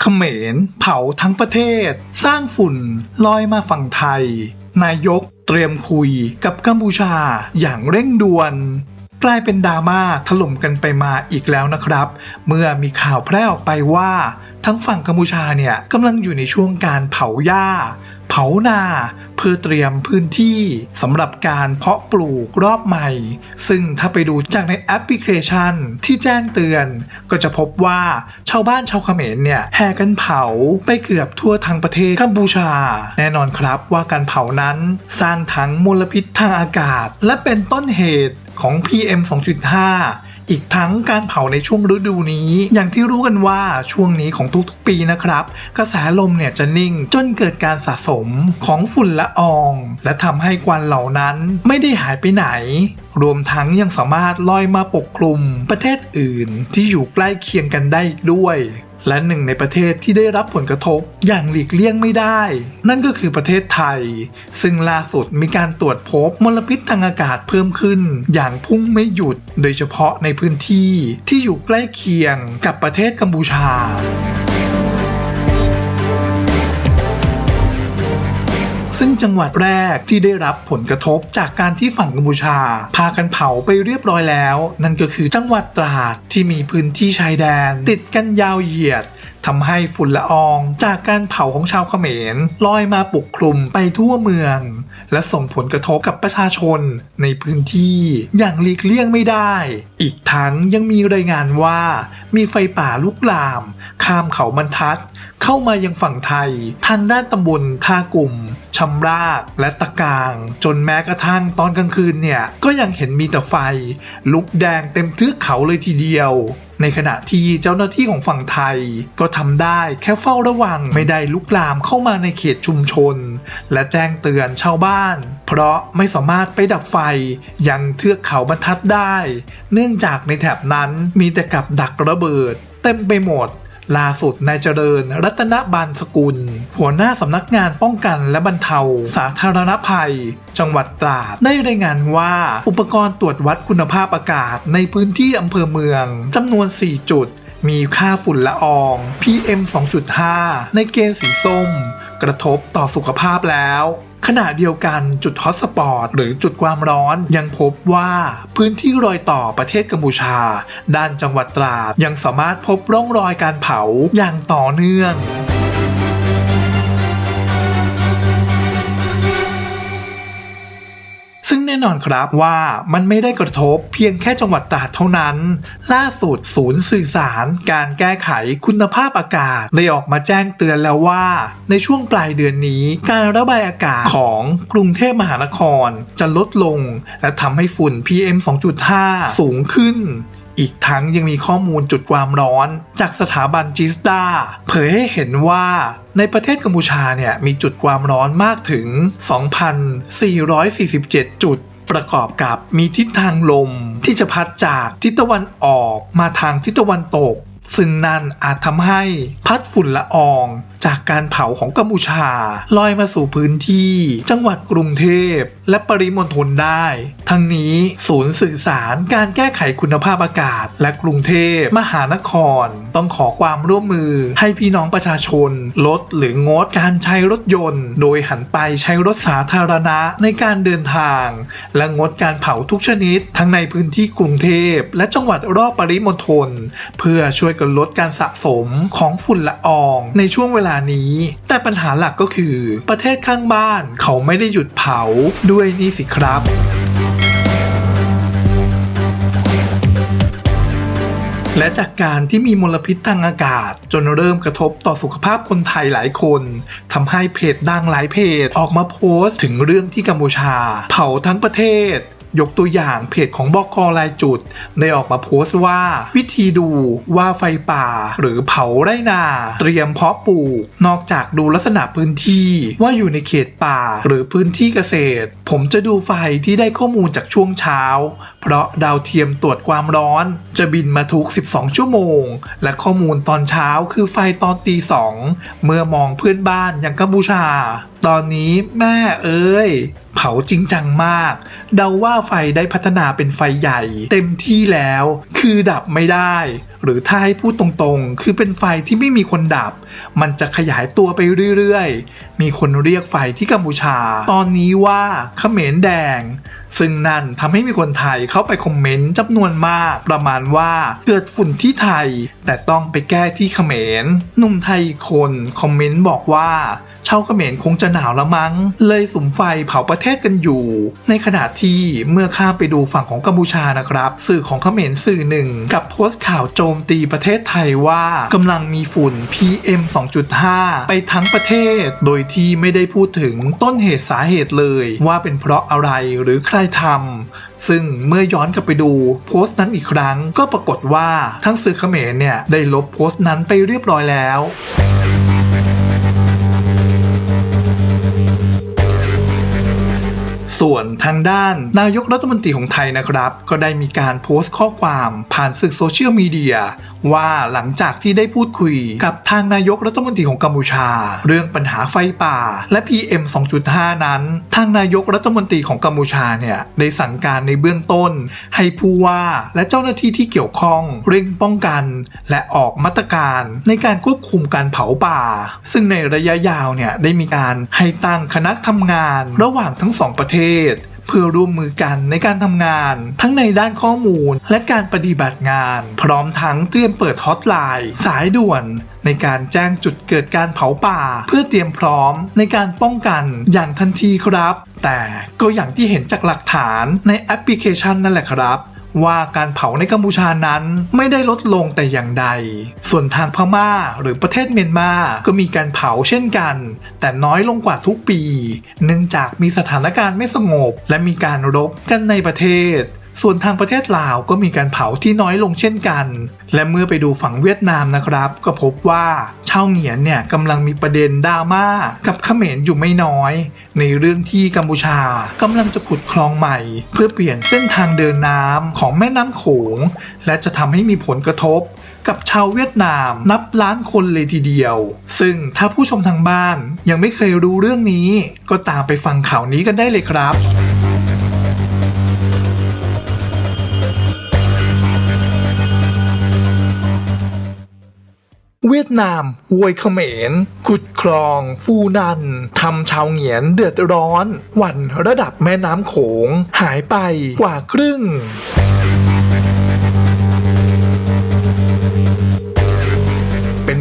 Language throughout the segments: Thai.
เขมรเผาทั้งประเทศ สร้างฝุ่นลอยมาฝั่งไทย นายกเตรียมคุยกับกัมพูชาอย่างเร่งด่วน กลายเป็นดราม่าถล่มกันไปมาอีกแล้วนะครับ เมื่อมีข่าวแพร่ออกไปว่า ทั้งฝั่งกัมพูชาเนี่ยกำลังอยู่ในช่วงการเผาหญ้า เผานาเพื่อเตรียมพื้นที่สำหรับการเพาะปลูกรอบใหม่ ซึ่งถ้าไปดูจากในแอปพลิเคชันที่แจ้งเตือน ก็จะพบว่าชาวบ้านชาวเขมรเนี่ยแห่กันเผาไปเกือบทั่วทั้งประเทศกัมพูชา แน่นอนครับว่าการเผานั้นสร้างทั้งมลพิษทางอากาศ และเป็นต้นเหตุของ PM 2.5 อีกทั้งการเผาในช่วงฤดูนี้ อย่างที่รู้กันว่าช่วงนี้ของทุกๆปีนะครับ กระแสลมเนี่ยจะนิ่งจนเกิดการสะสมของฝุ่นละออง และทำให้ควันเหล่านั้นไม่ได้หายไปไหน รวมทั้งยังสามารถลอยมาปกคลุมประเทศอื่นที่อยู่ใกล้เคียงกันได้อีกด้วย และหนึ่งในประเทศที่ได้รับผลกระทบอย่างหลีกเลี่ยงไม่ได้ นั่นก็คือประเทศไทย ซึ่งล่าสุดมีการตรวจพบมลพิษทางอากาศเพิ่มขึ้น อย่างพุ่งไม่หยุด โดยเฉพาะในพื้นที่ที่อยู่ใกล้เคียงกับประเทศกัมพูชา ซึ่งจังหวัดแรกที่ได้รับผลกระทบจากการที่ฝั่งกัมพูชา พากันเผาไปเรียบร้อยแล้ว นั่นก็คือจังหวัดตราดที่มีพื้นที่ชายแดน ติดกันยาวเหยียดทำให้ฝุ่นละออง จากการเผาของชาวเขมรลอยมาปกคลุมไปทั่วเมือง และส่งผลกระทบกับประชาชนในพื้นที่อย่างหลีกเลี่ยงไม่ได้ อีกทั้งยังมีรายงานว่ามีไฟป่าลุกลาม ข้ามเขาบรรทัด เข้ามายังฝั่งไทยทางด้านตำบลท่ากลุ่มชำรากและตะกาง จนแม้กระทั่งตอนกลางคืนเนี่ย ก็ยังเห็นมีแต่ไฟ ลุกแดงเต็มเทือกเขาเลยทีเดียว ในขณะที่เจ้าหน้าที่ของฝั่งไทย ก็ทำได้แค่เฝ้าระวังไม่ได้ลุกลามเข้ามาในเขตชุมชน และแจ้งเตือนชาวบ้าน เพราะไม่สามารถไปดับไฟยังเทือกเขาบรรทัดได้ เนื่องจากในแถบนั้นมีแต่กับดักระเบิด เต็มไปหมด ล่าสุดนายเจริญ รัตนบานสกุล หัวหน้าสำนักงานป้องกันและบรรเทา สาธารณภัย จังหวัดตราด ได้รายงานว่า อุปกรณ์ตรวจวัดคุณภาพอากาศในพื้นที่อำเภอเมืองจำนวน 4 จุด มีค่าฝุ่นละออง PM 2.5 ในเกณฑ์สีส้ม กระทบต่อสุขภาพแล้ว ขณะเดียวกันจุดฮอตสปอตหรือจุดความร้อนยังพบว่าพื้นที่รอยต่อประเทศกัมพูชา ด้านจังหวัดตราดยังสามารถพบร่องรอยการเผาอย่างต่อเนื่อง น่นอนครับว่ามันไม่ได้กระทบเพียงแค่จังหวัดตราดเท่านั้น ล่าสุดศูนย์สื่อสาร การแก้ไขคุณภาพอากาศได้ออกมาแจ้งเตือนแล้วว่า ในช่วงปลายเดือนนี้ การระบายอากาศของกรุงเทพมหานครจะลดลง และทำให้ฝุ่น PM 2.5 สูงขึ้น อีกทั้งยังมีข้อมูลจุดความร้อน จากสถาบันจิสตาเผยให้เห็นว่าในประเทศกัมพูชาเนี่ยมีจุดความร้อนมากถึง 2,447 จุดประกอบกับมีทิศทางลมที่จะพัดจากทิศตะวันออกมาทางทิศตะวันตก ซึ่งนั่นอาจทำให้พัดฝุ่นละอองจากการเผาของกัมพูชา ลอยมาสู่พื้นที่ จังหวัดกรุงเทพ และปริมณฑลได้ ทั้งนี้ศูนย์สื่อสารการแก้ไขคุณภาพอากาศ และกรุงเทพมหานคร ต้องขอความร่วมมือให้พี่น้องประชาชน ลดหรืองดการใช้รถยนต์ โดยหันไปใช้รถสาธารณะในการเดินทาง และงดการเผาทุกชนิด ทั้งในพื้นที่กรุงเทพและจังหวัดรอบปริมณฑลเพื่อช่วยกันลดการสะสมของฝุ่นละอองในช่วงเวลานี้ แต่ปัญหาหลักก็คือประเทศข้างบ้านเขาไม่ได้หยุดเผาด้วยนี่สิครับและจากการที่มีมลพิษทางอากาศ จนเริ่มกระทบต่อสุขภาพคนไทยหลายคนทำให้เพจดังหลายเพจออกมาโพสต์ถึงเรื่องที่กัมพูชา เผาทั้งประเทศ ยกตัวอย่างเพจของบอกคอลายจุด ได้ออกมาโพสต์ว่า วิธีดูว่าไฟป่า หรือเผาไรนา เตรียมเพาะปลูก นอกจากดูลักษณะพื้นที่ว่าอยู่ในเขตป่าหรือพื้นที่เกษตร ผมจะดูไฟที่ได้ข้อมูลจากช่วงเช้าเพราะดาวเทียมตรวจความร้อนจะบินมาทุก 12 ชั่วโมง และข้อมูลตอนเช้าคือไฟตอนตีสองเมื่อมองเพื่อนบ้านอย่างกัมพูชา ตอนนี้แม่เอ้ย เผาจริงจังมาก เดาว่าไฟได้พัฒนาเป็นไฟใหญ่ เต็มที่แล้วคือดับไม่ได้ หรือถ้าให้พูดตรงๆ คือเป็นไฟที่ไม่มีคนดับ มันจะขยายตัวไปเรื่อยๆ มีคนเรียกไฟที่กัมพูชา ตอนนี้ว่าเขมรแดง ซึ่งนั่นทำให้มีคนไทยเข้าไปคอมเมนต์จำนวนมากประมาณว่าเกิดฝุ่นที่ไทย แต่ต้องไปแก้ที่เขมรหนุ่มไทยคนคอมเมนต์บอกว่าชาวเขมรคงจะหนาวละมั้ง เลยสุมไฟเผาประเทศกันอยู่ ในขณะที่เมื่อข้ามไปดูฝั่งของกัมพูชานะครับ สื่อของเขมรสื่อหนึ่งกับโพสต์ข่าวโจมตีประเทศไทยว่ากำลังมีฝุ่น PM 2.5 ไปทั้งประเทศ โดยที่ไม่ได้พูดถึงต้นเหตุสาเหตุเลย ว่าเป็นเพราะอะไรหรือใครทำ ซึ่งเมื่อย้อนกลับไปดูโพสต์นั้นอีกครั้ง ก็ปรากฏว่าทั้งสื่อเขมรเนี่ยได้ลบโพสต์นั้นไปเรียบร้อยแล้ว ส่วนทางด้าน นายกรัฐมนตรีของไทยนะครับ ก็ได้มีการโพสต์ข้อความผ่านสื่อโซเชียลมีเดียว่าหลังจากที่ได้พูดคุยกับทางนายกรัฐมนตรีของกัมพูชา เรื่องปัญหาไฟป่า และ PM 2.5 นั้น ทางนายกรัฐมนตรีของกัมพูชาเนี่ยได้สั่งการในเบื้องต้น ให้ผู้ว่าและเจ้าหน้าที่ที่เกี่ยวข้อง เร่งป้องกัน และออกมาตรการในการควบคุมการเผาป่า ซึ่งในระยะยาวเนี่ยได้มีการให้ตั้งคณะทำงานระหว่างทั้งสองประเทศเพื่อร่วมมือกันในการทำงาน ทั้งในด้านข้อมูลและการปฏิบัติงาน พร้อมทั้งเตรียมเปิดฮอตไลน์สายด่วนในการแจ้งจุดเกิดการเผาป่า เพื่อเตรียมพร้อมในการป้องกันอย่างทันทีครับ แต่ก็อย่างที่เห็นจากหลักฐานในแอปพลิเคชันนั่นแหละครับ ว่าการเผาในกัมพูชานั้นไม่ได้ลดลงแต่อย่างใด ส่วนทางพม่าหรือประเทศเมียนมาก็มีการเผาเช่นกัน แต่น้อยลงกว่าทุกปี เนื่องจากมีสถานการณ์ไม่สงบ และมีการรบกันในประเทศ ส่วนทางประเทศลาวก็มีการเผาที่น้อยลงเช่นกัน และเมื่อไปดูฝั่งเวียดนามนะครับ ก็พบว่าชาวเหงียนเนี่ยกำลังมีประเด็นดราม่ากับเขมรอยู่ไม่น้อย ในเรื่องที่กัมพูชากำลังจะขุดคลองใหม่ เพื่อเปลี่ยนเส้นทางเดินน้ำของแม่น้ำโขง และจะทำให้มีผลกระทบกับชาวเวียดนามนับล้านคนเลยทีเดียว ซึ่งถ้าผู้ชมทางบ้านยังไม่เคยรู้เรื่องนี้ ก็ตามไปฟังข่าวนี้กันได้เลยครับ เวียดนามโวยเขมรขุดคลอง ฟูนันทำชาวเหงียนเดือดร้อน วันระดับแม่น้ำโขง หายไปกว่าครึ่ง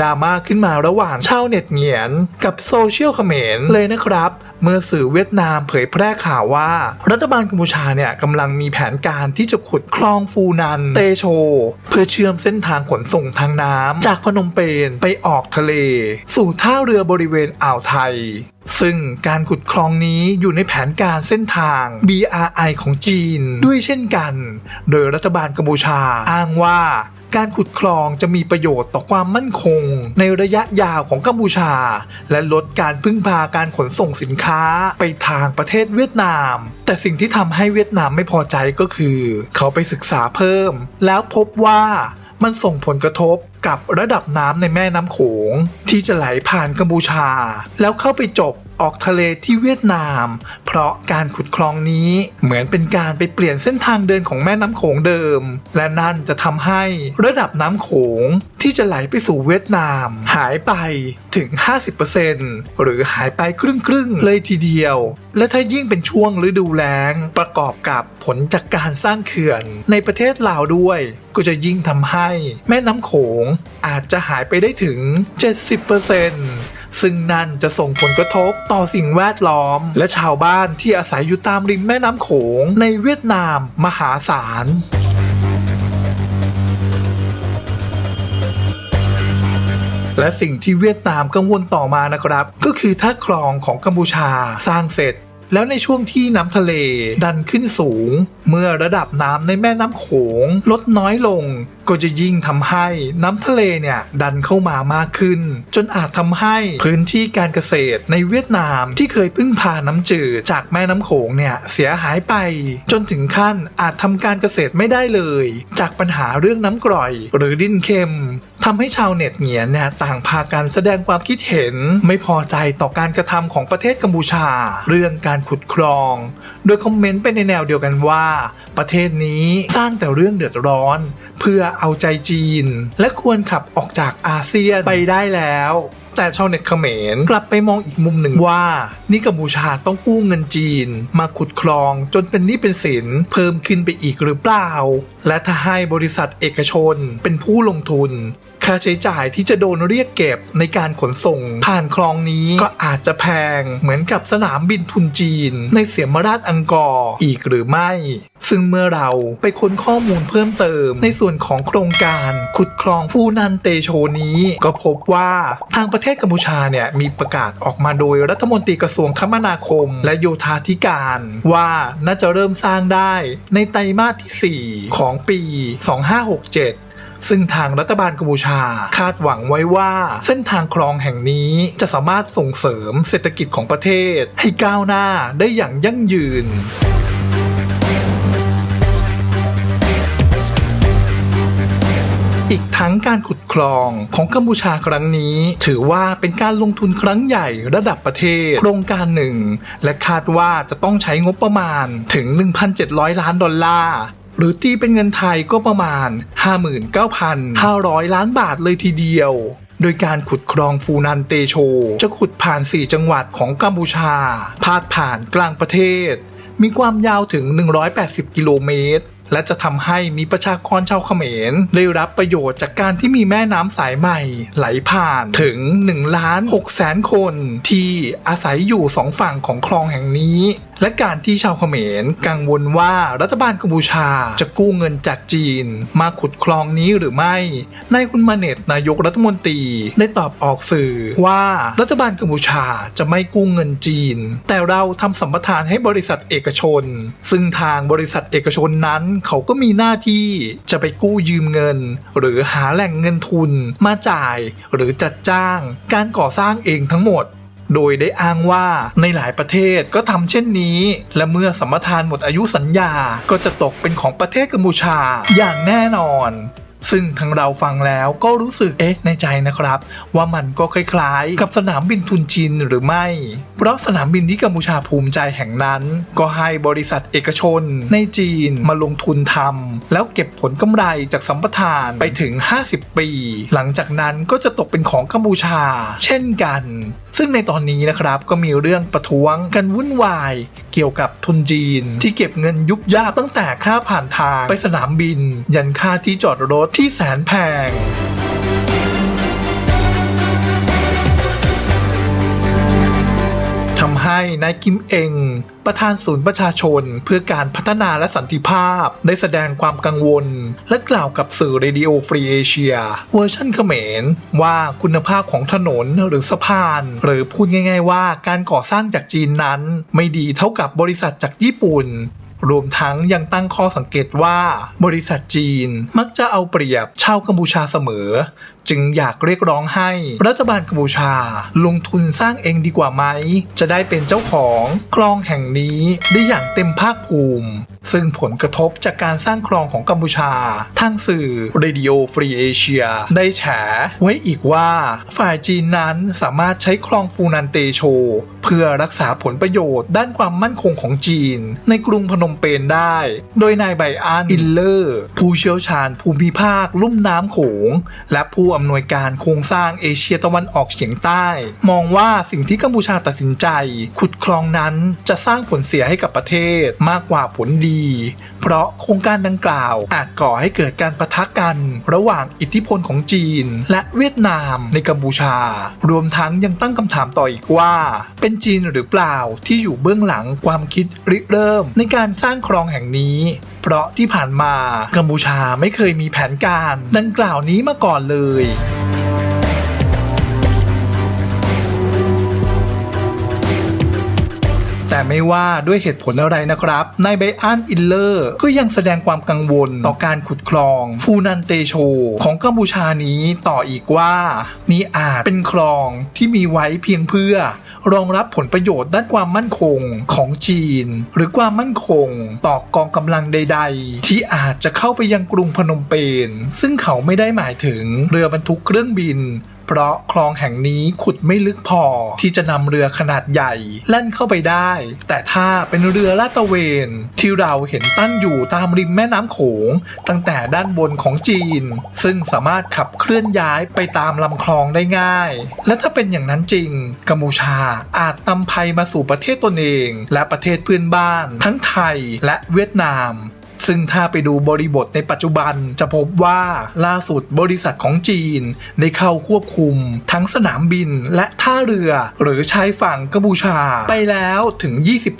ดราม่าขึ้นมาระหว่างชาวเน็ตเหงียน กับโซเชียลเขมรเลยนะครับเมื่อสื่อเวียดนามเผยแพร่ข่าวว่า รัฐบาลกัมพูชาเนี่ยกำลังมีแผนการที่จะขุดคลองฟูนันเตโช เพื่อเชื่อมเส้นทางขนส่งทางน้ำจากพนมเปญไปออกทะเล สู่ท่าเรือบริเวณอ่าวไทย ซึ่งการขุดคลองนี้อยู่ในแผนการเส้นทาง BRI ของจีน ด้วยเช่นกัน โดยรัฐบาลกัมพูชาอ้างว่าการขุดคลองจะมีประโยชน์ต่อความมั่นคง ในระยะยาวของกัมพูชา และลดการพึ่งพาการขนส่งสินค้าไปทางประเทศเวียดนาม แต่สิ่งที่ทำให้เวียดนามไม่พอใจก็คือ เขาไปศึกษาเพิ่ม แล้วพบว่ามันส่งผลกระทบกับระดับน้ำในแม่น้ำโขง ที่จะไหลผ่านกัมพูชา แล้วเข้าไปจบออกทะเลที่เวียดนาม เพราะการขุดคลองนี้เหมือนเป็นการไปเปลี่ยนเส้นทางเดินของแม่น้ำโขงเดิม และนั่นจะทำให้ระดับน้ำโขงที่จะไหลไปสู่เวียดนาม หายไปถึง 50%หรือหายไปครึ่งครึ่งๆเลยทีเดียว และถ้ายิ่งเป็นช่วงฤดูแล้ง ประกอบกับผลจากการสร้างเขื่อนในประเทศลาวด้วย ก็จะยิ่งทำให้แม่น้ำโขงอาจจะหายไปได้ถึง 70%ซึ่งนั่นจะส่งผลกระทบต่อสิ่งแวดล้อม และชาวบ้านที่อาศัยอยู่ตามริมแม่น้ำโขงในเวียดนามมหาศาลและสิ่งที่เวียดนามกังวลต่อมานะครับ ก็คือถ้าคลองของกัมพูชาสร้างเสร็จ แล้วในช่วงที่น้ำทะเลดันขึ้นสูง เมื่อระดับน้ำในแม่น้ำโขงลดน้อยลง ก็จะยิ่งทำให้น้ำทะเลเนี่ยดันเข้ามามากขึ้น จนอาจทำให้พื้นที่การเกษตรในเวียดนามที่เคยพึ่งพาน้ำจืดจากแม่น้ำโขงเนี่ยเสียหายไป จนถึงขั้นอาจทำการเกษตรไม่ได้เลย จากปัญหาเรื่องน้ำกร่อย หรือดินเค็มทำให้ชาวเน็ตเหงียนเนี่ยต่างพากันแสดงความคิดเห็น ไม่พอใจต่อการกระทำของประเทศกัมพูชา เรื่องการขุดคลอง โดยคอมเมนต์ไปในแนวเดียวกันว่า ประเทศนี้สร้างแต่เรื่องเดือดร้อน เพื่อเอาใจจีน และควรขับออกจากอาเซียนไปได้แล้ว แต่ชาวเน็ตเขมรกลับไปมองอีกมุมหนึ่งว่า นี่กัมพูชาต้องกู้เงินจีน มาขุดคลองจนเป็นหนี้เป็นสินเพิ่มขึ้นไปอีกหรือเปล่า และถ้าให้บริษัทเอกชนเป็นผู้ลงทุน ค่าใช้จ่ายที่จะโดนเรียกเก็บในการขนส่ง ผ่านคลองนี้ก็อาจจะแพงเหมือนกับสนามบินทุนจีน ในเสียมราชอังกอร์อีกหรือไม่ ซึ่งเมื่อเราไปค้นข้อมูลเพิ่มเติม ในส่วนของโครงการขุดคลองฟูนันเตโชนี้ ก็พบว่าทางประเทศกัมพูชาเนี่ยมีประกาศออกมาโดยรัฐมนตรีกระทรวงคมนาคม และโยธาธิการ ว่าน่าจะเริ่มสร้างได้ในไตรมาสที่ 4 ของปี 2567 ซึ่งทางรัฐบาลกัมพูชา คาดหวังไว้ว่าเส้นทางคลองแห่งนี้จะสามารถส่งเสริมเศรษฐกิจของประเทศ ให้ก้าวหน้าได้อย่างยั่งยืนอีกทั้งการขุดคลองของกัมพูชาครั้งนี้ ถือว่าเป็นการลงทุนครั้งใหญ่ระดับประเทศ โครงการหนึ่ง และคาดว่าจะต้องใช้งบประมาณถึง 1,700 ล้านดอลลาร์ หรือตีเป็นเงินไทยก็ประมาณ 59,500 ล้านบาทเลยทีเดียวโดยการขุดคลองฟูนันเตโช จะขุดผ่าน 4 จังหวัดของกัมพูชา พาดผ่านกลางประเทศ มีความยาวถึง 180 กิโลเมตร และจะทำให้มีประชากรชาวเขมร ได้รับประโยชน์จากการที่มีแม่น้ำสายใหม่ ไหลผ่านถึง1ล้าน6แสนคน ที่อาศัยอยู่สองฝั่งของคลองแห่งนี้ และการที่ชาวเขมรกังวลว่ารัฐบาลกัมพูชาจะกู้เงินจากจีน มาขุดคลองนี้หรือไม่ นายคุณมาเนตนายกรัฐมนตรีได้ตอบออกสื่อว่ารัฐบาลกัมพูชาจะไม่กู้เงินจีน แต่เราทำสัมปทานให้บริษัทเอกชน ซึ่งทางบริษัทเอกชนนั้นเขาก็มีหน้าที่จะไปกู้ยืมเงิน หรือหาแหล่งเงินทุนมาจ่าย หรือจัดจ้าง การก่อสร้างเองทั้งหมด โดยได้อ้างว่าในหลายประเทศก็ทำเช่นนี้ และเมื่อสัมปทานหมดอายุสัญญาก็จะตกเป็นของประเทศกัมพูชาอย่างแน่นอน ซึ่งทางเราฟังแล้วก็รู้สึกเอ๊ะในใจนะครับ ว่ามันก็คล้ายๆ กับสนามบินทุนจีนหรือไม่ เพราะสนามบินที่กัมพูชาภูมิใจแห่งนั้น ก็ให้บริษัทเอกชน ในจีนมาลงทุนทำแล้วเก็บผลกำไรจากสัมปทานไปถึง 50 ปี หลังจากนั้นก็จะตกเป็นของกัมพูชา เช่นกันซึ่งในตอนนี้นะครับก็มีเรื่องประท้วงกันวุ่นวาย เกี่ยวกับทุนจีน ที่เก็บเงินยุบยาบตั้งแต่ค่าผ่านทางไปสนามบิน ยันค่าที่จอดรถที่แสนแพง ทำให้นายกิมเองประธานศูนย์ประชาชนเพื่อการพัฒนาและสันติภาพ ได้แสดงความกังวล และกล่าวกับสื่อเรดิโอฟรีเอเชียเวอร์ชันเขมร ว่าคุณภาพของถนนหรือสะพาน หรือพูดง่าย ๆ ว่าการก่อสร้างจากจีนนั้น ไม่ดีเท่ากับบริษัทจากญี่ปุ่น รวมทั้งยังตั้งข้อสังเกตว่าบริษัทจีนมักจะเอาเปรียบชาวกัมพูชาเสมอ จึงอยากเรียกร้องให้รัฐบาลกัมพูชา ลงทุนสร้างเองดีกว่าไหม จะได้เป็นเจ้าของคลองแห่งนี้ได้อย่างเต็มภาคภูมิ ซึ่งผลกระทบจากการสร้างคลองของกัมพูชา ทางสื่อ Radio Free Asia ได้แฉไว้อีกว่าฝ่ายจีนนั้นสามารถใช้คลองฟูนันเตโช เพื่อรักษาผลประโยชน์ด้านความมั่นคงของจีน ในกรุงพนมเปญได้ โดยนายไบอันอินเลอร์ ผู้เชี่ยวชาญภูมิภาคลุ่มน้ำโขง และผู้อำนวยการโครงสร้างเอเชียตะวันออกเฉียงใต้ มองว่าสิ่งที่กัมพูชาตัดสินใจ ขุดคลองนั้นจะสร้างผลเสียให้กับประเทศมากกว่าผลดีเพราะโครงการดังกล่าว อาจก่อให้เกิดการประทะกัน ระหว่างอิทธิพลของจีน และเวียดนามในกัมพูชา รวมทั้งยังตั้งคำถามต่ออีกว่า เป็นจีนหรือเปล่าที่อยู่เบื้องหลังความคิดริเริ่ม ในการสร้างคลองแห่งนี้เพราะที่ผ่านมากัมพูชาไม่เคยมีแผนการ ดังกล่าวนี้มาก่อนเลย แต่ไม่ว่าด้วยเหตุผลอะไรนะครับนายไบอันอิลเลอร์ก็ยังแสดงความกังวลต่อการขุดคลองฟูนันเตโช ของกัมพูชานี้ต่ออีกว่า นี่อาจเป็นคลองที่มีไว้เพียงเพื่อรองรับผลประโยชน์ด้านความมั่นคงของจีน หรือความมั่นคงต่อกองกำลังใด ๆ ที่อาจจะเข้าไปยังกรุงพนมเปญซึ่งเขาไม่ได้หมายถึงเรือบรรทุกเครื่องบิน เพราะคลองแห่งนี้ขุดไม่ลึกพอที่จะนำเรือขนาดใหญ่แล่นเข้าไปได้ แต่ถ้าเป็นเรือลาดตระเวน ที่เราเห็นตั้งอยู่ตามริมแม่น้ำโขง ตั้งแต่ด้านบนของจีน ซึ่งสามารถขับเคลื่อนย้ายไปตามลำคลองได้ง่าย และถ้าเป็นอย่างนั้นจริง กัมพูชาอาจนำภัยมาสู่ประเทศตนเอง และประเทศเพื่อนบ้าน ทั้งไทยและเวียดนาม ซึ่งถ้าไปดูบริบทในปัจจุบันจะพบว่าล่าสุดบริษัทของจีน ได้เข้าควบคุม ทั้งสนามบินและท่าเรือ หรือชายฝั่งกัมพูชาไปแล้วถึง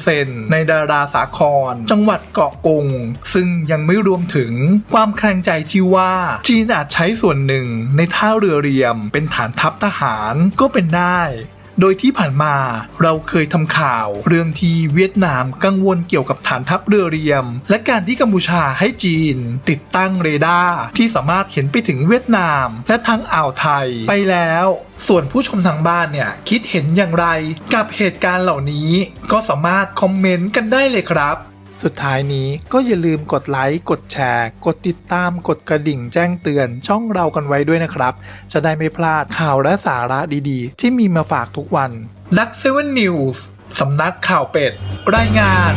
20%ในดาราสาคร จังหวัดเกาะกง ซึ่งยังไม่รวมถึงความแคลงใจที่ว่าจีนอาจใช้ส่วนหนึ่งในท่าเรือเรียม เป็นฐานทัพทหารก็เป็นได้ โดยที่ผ่านมาเราเคยทำข่าวเรื่องที่เวียดนามกังวลเกี่ยวกับฐานทัพเรือเรียม และการที่กัมพูชาให้จีน ติดตั้งเรดาร์ที่สามารถเห็นไปถึงเวียดนาม และทั้งอ่าวไทยไปแล้ว ส่วนผู้ชมทางบ้านเนี่ยคิดเห็นอย่างไร กับเหตุการณ์เหล่านี้ก็สามารถคอมเมนต์กันได้เลยครับ สุดท้ายนี้ก็อย่าลืมกดไลค์ กดแชร์ กดติดตาม กดกระดิ่งแจ้งเตือน ช่องเรากันไว้ด้วยนะครับ จะได้ไม่พลาดข่าวและสาระดีๆ ที่มีมาฝากทุกวัน นักเซเว่นนิวส์สำนักข่าวเป็ด รายงาน